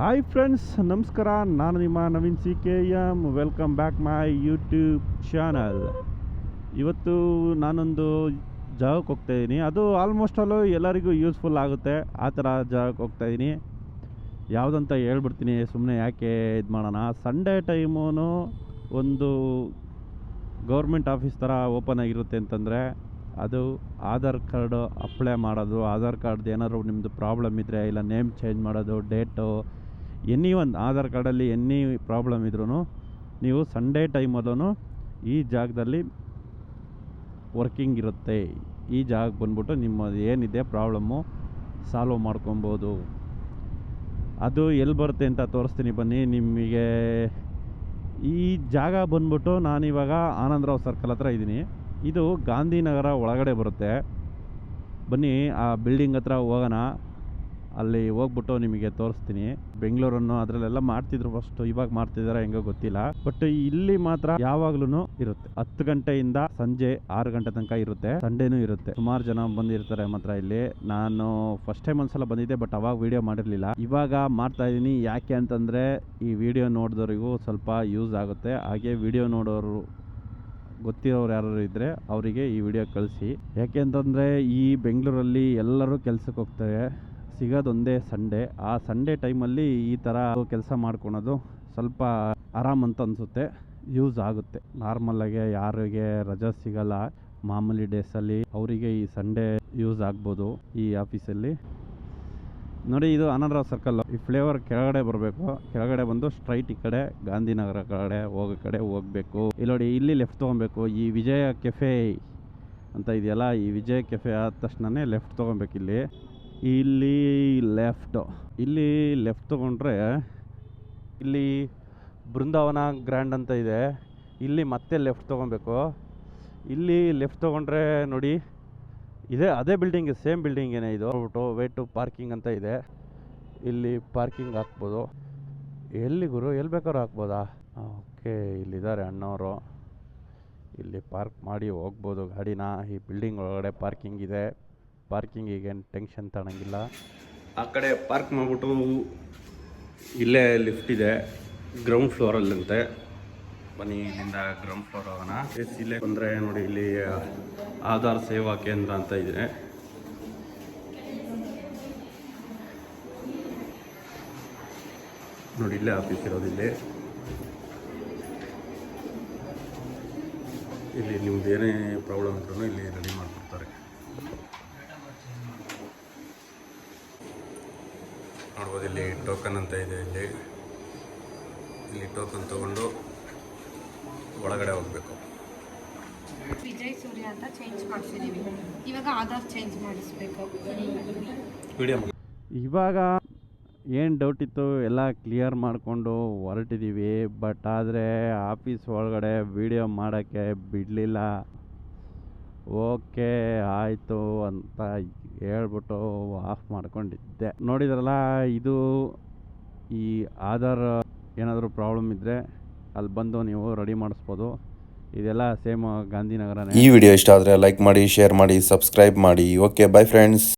Hi friends ನಮಸ್ಕಾರ. ನಾನು ನಿಮ್ಮ Naveen C K M welcome back my YouTube channel ಇವತ್ತು ನಾನೊಂದು ಜಾಗಕ್ಕೆ ಹೋಗ್ತಾ ಇದ್ದೀನಿ ಅದು ಆಲ್ಮೋಸ್ಟ್ ಅಲ್ಲೂ ಎಲ್ಲರಿಗೂ ಯೂಸ್ಫುಲ್ ಆಗುತ್ತೆ. ಆ ಥರ ಜಾಗಕ್ಕೆ ಹೋಗ್ತಾ ಇದ್ದೀನಿ ಯಾವುದಂತ ಹೇಳ್ಬಿಡ್ತೀನಿ ಸುಮ್ಮನೆ ಯಾಕೆ ಇದು ಮಾಡೋಣ. ಸಂಡೇ ಟೈಮೂ ಒಂದು ಗೌರ್ಮೆಂಟ್ ಆಫೀಸ್ ಥರ ಓಪನ್ ಆಗಿರುತ್ತೆ ಅಂತಂದರೆ, ಅದು ಆಧಾರ್ ಕಾರ್ಡು ಅಪ್ಲೈ ಮಾಡೋದು ಆಧಾರ್ ಕಾರ್ಡ್ದು ಏನಾದರೂ ನಿಮ್ಮದು ಪ್ರಾಬ್ಲಮ್ ಇದ್ದರೆ ಇಲ್ಲ ನೇಮ್ ಚೇಂಜ್ ಮಾಡೋದು ಡೇಟು ಎನಿ ಒಂದು ಆಧಾರ್ ಕಾರ್ಡಲ್ಲಿ ಎನಿ ಪ್ರಾಬ್ಲಮ್ ಇದ್ರೂ ನೀವು ಸಂಡೇ ಟೈಮಲ್ಲೂ ಈ ಜಾಗದಲ್ಲಿ ವರ್ಕಿಂಗ್ ಇರುತ್ತೆ. ಈ ಜಾಗಕ್ಕೆ ಬಂದ್ಬಿಟ್ಟು ನಿಮ್ಮ ಏನಿದೆ ಪ್ರಾಬ್ಲಮ್ಮು ಸಾಲ್ವ್ ಮಾಡ್ಕೊಬೋದು. ಅದು ಎಲ್ಲಿ ಬರುತ್ತೆ ಅಂತ ತೋರಿಸ್ತೀನಿ ಬನ್ನಿ. ನಿಮಗೆ ಈ ಜಾಗ ಬಂದ್ಬಿಟ್ಟು ನಾನಿವಾಗ ಆನಂದರಾವ್ ಸರ್ಕಲ್ ಹತ್ರ ಇದ್ದೀನಿ. ಇದು ಗಾಂಧಿನಗರ ಒಳಗಡೆ ಬರುತ್ತೆ. ಬನ್ನಿ, ಆ ಬಿಲ್ಡಿಂಗ್ ಹತ್ರ ಹೋಗೋಣ. ಅಲ್ಲಿ ಹೋಗ್ಬಿಟ್ಟು ನಿಮಗೆ ತೋರಿಸ್ತೀನಿ. ಬೆಂಗಳೂರನ್ನು ಅದರಲ್ಲೆಲ್ಲ ಮಾಡ್ತಿದ್ರು ಫಸ್ಟ್ ಇವಾಗ ಮಾಡ್ತಿದಾರ ಹೆಂಗೋ ಗೊತ್ತಿಲ್ಲ. ಬಟ್ ಇಲ್ಲಿ ಮಾತ್ರ ಯಾವಾಗ್ಲೂ ಇರುತ್ತೆ. ಹತ್ತು ಗಂಟೆಯಿಂದ ಸಂಜೆ ಆರು ಗಂಟೆ ತನಕ ಇರುತ್ತೆ. ಸಂಡೇನೂ ಇರುತ್ತೆ. ಸುಮಾರು ಜನ ಬಂದಿರ್ತಾರೆ ಮಾತ್ರ ಇಲ್ಲಿ. ನಾನು ಫಸ್ಟ್ ಟೈಮ್ ಒಂದ್ಸಲ ಬಂದಿದ್ದೆ ಬಟ್ ಅವಾಗ ವಿಡಿಯೋ ಮಾಡಿರಲಿಲ್ಲ. ಇವಾಗ ಮಾಡ್ತಾ ಇದೀನಿ. ಯಾಕೆ ಅಂತಂದರೆ, ಈ ವಿಡಿಯೋ ನೋಡಿದವರಿಗೂ ಸ್ವಲ್ಪ ಯೂಸ್ ಆಗುತ್ತೆ. ಹಾಗೆ ವಿಡಿಯೋ ನೋಡೋರು ಗೊತ್ತಿರೋರು ಯಾರು ಇದ್ದರೆ ಅವರಿಗೆ ಈ ವಿಡಿಯೋ ಕಳಿಸಿ. ಯಾಕೆ ಅಂತಂದರೆ, ಈ ಬೆಂಗಳೂರಲ್ಲಿ ಎಲ್ಲರೂ ಕೆಲ್ಸಕ್ಕೆ ಹೋಗ್ತಾರೆ. ಸಿಗೋದೊಂದೇ ಸಂಡೇ. ಆ ಸಂಡೇ ಟೈಮಲ್ಲಿ ಈ ಥರ ಕೆಲಸ ಮಾಡ್ಕೊಳೋದು ಸ್ವಲ್ಪ ಆರಾಮ್ ಅಂತ ಅನಿಸುತ್ತೆ. ಯೂಸ್ ಆಗುತ್ತೆ. ನಾರ್ಮಲಾಗೆ ಯಾರಿಗೆ ರಜಾ ಸಿಗಲ್ಲ, ಮಾಮೂಲಿ ಡೇಸಲ್ಲಿ ಅವರಿಗೆ ಈ ಸಂಡೇ ಯೂಸ್ ಆಗ್ಬೋದು ಈ ಆಫೀಸಲ್ಲಿ. ನೋಡಿ, ಇದು ಆನಂದರಾವ್ ಸರ್ಕಲ್ ಈ ಫ್ಲೇವರ್ ಕೆಳಗಡೆ ಬರಬೇಕು. ಕೆಳಗಡೆ ಬಂದು ಸ್ಟ್ರೈಟ್ ಈ ಕಡೆ, ಗಾಂಧಿನಗರ ಕಡೆ, ಹೋಗೋ ಕಡೆ ಹೋಗಬೇಕು. ಇಲ್ಲಿ ನೋಡಿ, ಇಲ್ಲಿ ಲೆಫ್ಟ್ ತೊಗೊಬೇಕು. ಈ ವಿಜಯ ಕೆಫೆ ಅಂತ ಇದೆಯಲ್ಲ, ಈ ವಿಜಯ ಕೆಫೆ ಆದ ತಕ್ಷಣನೇ ಲೆಫ್ಟ್ ತೊಗೊಬೇಕು ಇಲ್ಲಿ. ಇಲ್ಲಿ ಲೆಫ್ಟು. ಇಲ್ಲಿ ಲೆಫ್ಟ್ ತೊಗೊಂಡ್ರೆ ಇಲ್ಲಿ ಬೃಂದಾವನ ಗ್ರ್ಯಾಂಡ್ ಅಂತ ಇದೆ. ಇಲ್ಲಿ ಮತ್ತೆ ಲೆಫ್ಟ್ ತೊಗೊಬೇಕು. ಇಲ್ಲಿ ಲೆಫ್ಟ್ ತೊಗೊಂಡ್ರೆ ನೋಡಿ, ಇದೆ ಅದೇ ಬಿಲ್ಡಿಂಗ್ ಸೇಮ್ ಬಿಲ್ಡಿಂಗ್ ಏನೇ ಇದು. ವೇ ವೇಟು ಪಾರ್ಕಿಂಗ್ ಅಂತ ಇದೆ. ಇಲ್ಲಿ ಪಾರ್ಕಿಂಗ್ ಹಾಕ್ಬೋದು. ಎಲ್ಲಿ ಗುರು, ಎಲ್ಲಿ ಬೇಕಾದ್ರೂ ಹಾಕ್ಬೋದಾ? ಓಕೆ, ಇಲ್ಲಿದ್ದಾರೆ ಅಣ್ಣವರು. ಇಲ್ಲಿ ಪಾರ್ಕ್ ಮಾಡಿ ಹೋಗ್ಬೋದು ಗಾಡಿನ. ಈ ಬಿಲ್ಡಿಂಗ್ ಒಳಗಡೆ ಪಾರ್ಕಿಂಗ್ ಇದೆ. ಪಾರ್ಕಿಂಗಿಗೇನು ಟೆನ್ಷನ್ ತಗೊಳಂಗಿಲ್ಲ ಆ ಕಡೆ ಪಾರ್ಕ್ ಮಾಡಿಬಿಟ್ಟು ಇಲ್ಲೇ ಲಿಫ್ಟ್ ಇದೆ ಗ್ರೌಂಡ್ ಫ್ಲೋರಲ್ಲಂತೆ ಬನ್ನಿ, ಇಲ್ಲಿಂದ ಗ್ರೌಂಡ್ ಫ್ಲೋರ್ ಹೋಗೋಣ. ಎಸ್ ಇಲ್ಲೇ ಬಂದರೆ ನೋಡಿ, ಇಲ್ಲಿ ಆಧಾರ್ ಸೇವಾ ಕೇಂದ್ರ ಅಂತ ಇದೆ. ನೋಡಿ, ಇಲ್ಲೇ ಆಫೀಸ್ ಇರೋದು ಇಲ್ಲಿ. ಇಲ್ಲಿ ನಿಮ್ದು ಏನೇ ಪ್ರಾಬ್ಲಮ್ ಇದ್ರೂ ಇಲ್ಲಿ ರೆಡಿ ಮಾಡಿಕೊಡ್ತಾರೆ. ನೋಡ್ಬೋದು ಇಲ್ಲಿ ಟೋಕನ್ ಅಂತ ಇದೆ ಇಲ್ಲಿ. ಇಲ್ಲಿ ಟೋಕನ್ ತಗೊಂಡು ಒಳಗಡೆ ಹೋಗಬೇಕು. ವಿಜಯ್ ಸೂರ್ಯ ಅಂತ ಚೇಂಜ್ ಮಾಡಿಸಿದೀವಿ. ಇವಾಗ ಆಧಾರ್ ಚೇಂಜ್ ಮಾಡಿಸ್ಬೇಕು. ವಿಡಿಯೋ ಇವಾಗ ಏನು ಡೌಟ್ ಇತ್ತು ಎಲ್ಲ ಕ್ಲಿಯರ್ ಮಾಡಿಕೊಂಡು ಹೊರಟಿದ್ದೀವಿ ಬಟ್ ಆದರೆ ಆಫೀಸ್ ಒಳಗಡೆ ವಿಡಿಯೋ ಮಾಡೋಕ್ಕೆ ಬಿಡಲಿಲ್ಲ. ಓಕೆ, ಆಯಿತು ಅಂತ ಹೇಳ್ಬಿಟ್ಟು ಆಫ್ ಮಾಡ್ಕೊಂಡಿದ್ದೆ. ನೋಡಿದ್ರಲ್ಲ, ಇದು ಈ ಆಧಾರ್ ಏನಾದರೂ ಪ್ರಾಬ್ಲಮ್ ಇದ್ದರೆ ಅಲ್ಲಿ ಬಂದು ನೀವು ರೆಡಿ ಮಾಡಿಸ್ಬೋದು. ಇದೆಲ್ಲ ಸೇಮ್ ಗಾಂಧಿನಗರ ಈ ವಿಡಿಯೋ ಇಷ್ಟ ಆದರೆ ಲೈಕ್ ಮಾಡಿ, ಶೇರ್ ಮಾಡಿ, ಸಬ್ಸ್ಕ್ರೈಬ್ ಮಾಡಿ. Okay by friends